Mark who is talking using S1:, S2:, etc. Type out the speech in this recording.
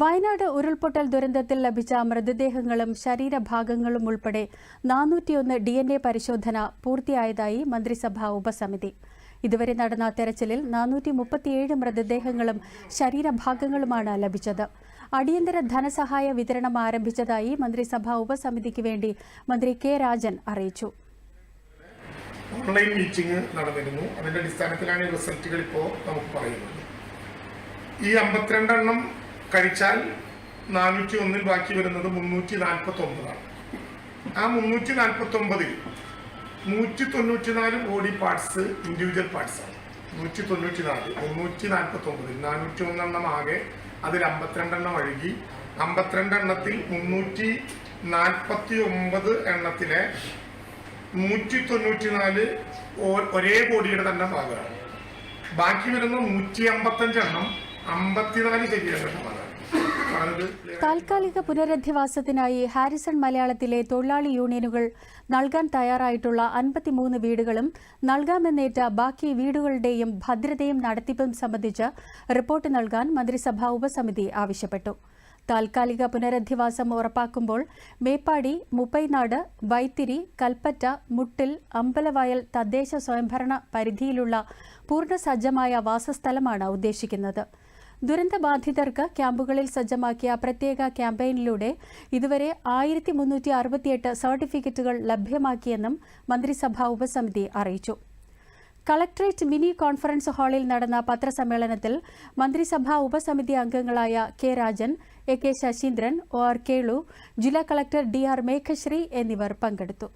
S1: വയനാട് ഉരുൾപൊട്ടൽ ദുരന്തത്തിൽ ലഭിച്ച മൃതദേഹങ്ങളും ശരീരഭാഗങ്ങളും ഉൾപ്പെടെ നാനൂറ്റിയൊന്ന് ഡി എൻ എ പരിശോധന പൂർത്തിയായതായി മന്ത്രിസഭാ ഉപസമിതി. ഇതുവരെ നടന്ന തെരച്ചിലിൽ നാനൂറ്റി മുപ്പത്തിയേഴ് മൃതദേഹങ്ങളും ശരീരഭാഗങ്ങളുമാണ് ലഭിച്ചത്. അടിയന്തര ധനസഹായ വിതരണം ആരംഭിച്ചതായി മന്ത്രിസഭാ ഉപസമിതിക്ക് വേണ്ടി മന്ത്രി കെ രാജൻ അറിയിച്ചു.
S2: ഓൺലൈൻ മീറ്റിംഗ് നടന്നിരുന്നു. അതിന്റെ അടിസ്ഥാനത്തിലാണ് റിസൾട്ടുകൾ ഇപ്പോൾ നമുക്ക് പറയുന്നത്. ഈ അമ്പത്തിരണ്ടെണ്ണം കഴിച്ചാൽ നാനൂറ്റി ഒന്നിൽ ബാക്കി വരുന്നത് മുന്നൂറ്റി നാൽപ്പത്തി ഒമ്പതാണ് ആ മുന്നൂറ്റി നാൽപ്പത്തി ഒമ്പതിൽ നൂറ്റി തൊണ്ണൂറ്റി നാല് ബോഡി പാർട്സ് ഇൻഡിവിജ്വൽ പാർട്സ് ആണ്. നൂറ്റി തൊണ്ണൂറ്റി നാല് മുന്നൂറ്റി നാൽപ്പത്തി ഒമ്പതിൽ നാനൂറ്റി ഒന്നെണ്ണം ആകെ അതിൽ അമ്പത്തിരണ്ടെണ്ണം ഒഴുകി അമ്പത്തിരണ്ടെണ്ണത്തിൽ മുന്നൂറ്റി നാൽപ്പത്തി ഒമ്പത് എണ്ണത്തിലെ നൂറ്റി തൊണ്ണൂറ്റിനാല് നാല് ഒരേ ബോഡിയുടെ തന്നെ ഭാഗമാണ്. ബാക്കി വരുന്ന നൂറ്റി അമ്പത്തഞ്ചെണ്ണം അമ്പത്തിനാല് പറഞ്ഞത്
S1: താൽക്കാലിക പുനരധിവാസത്തിനായി ഹാരിസൺ മലയാളത്തിലെ തൊഴിലാളി യൂണിയനുകൾ നൽകാൻ തയ്യാറായിട്ടുള്ള അൻപത്തിമൂന്ന് വീടുകളും നൽകാമെന്നേറ്റ ബാക്കി വീടുകളുടെയും ഭദ്രതയും നടത്തിപ്പും സംബന്ധിച്ച് റിപ്പോർട്ട് നൽകാൻ മന്ത്രിസഭാ ഉപസമിതി ആവശ്യപ്പെട്ടു. താൽക്കാലിക പുനരധിവാസം ഉറപ്പാക്കുമ്പോൾ മേപ്പാടി മുപ്പൈനാട് വൈത്തിരി കൽപ്പറ്റ മുട്ടിൽ അമ്പലവയൽ തദ്ദേശ സ്വയംഭരണ പരിധിയിലുള്ള പൂർണസജ്ജമായ വാസസ്ഥലമാണ് ഉദ്ദേശിക്കുന്നത്. ദുരന്തബാധിതർക്ക് ക്യാമ്പുകളിൽ സജ്ജമാക്കിയ പ്രത്യേക ക്യാമ്പയിനിലൂടെ ഇതുവരെ ആയിരത്തി മുന്നൂറ്റി അറുപത്തിയെട്ട് സർട്ടിഫിക്കറ്റുകൾ ലഭ്യമാക്കിയെന്നും മന്ത്രിസഭാ ഉപസമിതി അറിയിച്ചു. കളക്ട്രേറ്റ് മിനി കോൺഫറൻസ് ഹാളിൽ നടന്ന പത്രസമ്മേളനത്തിൽ മന്ത്രിസഭാ ഉപസമിതി അംഗങ്ങളായ K Rajan A K Saseendran O R Kelu ജില്ലാ കളക്ടർ ഡി ആർ മേഘശ്രീ എന്നിവർ പങ്കെടുത്തു.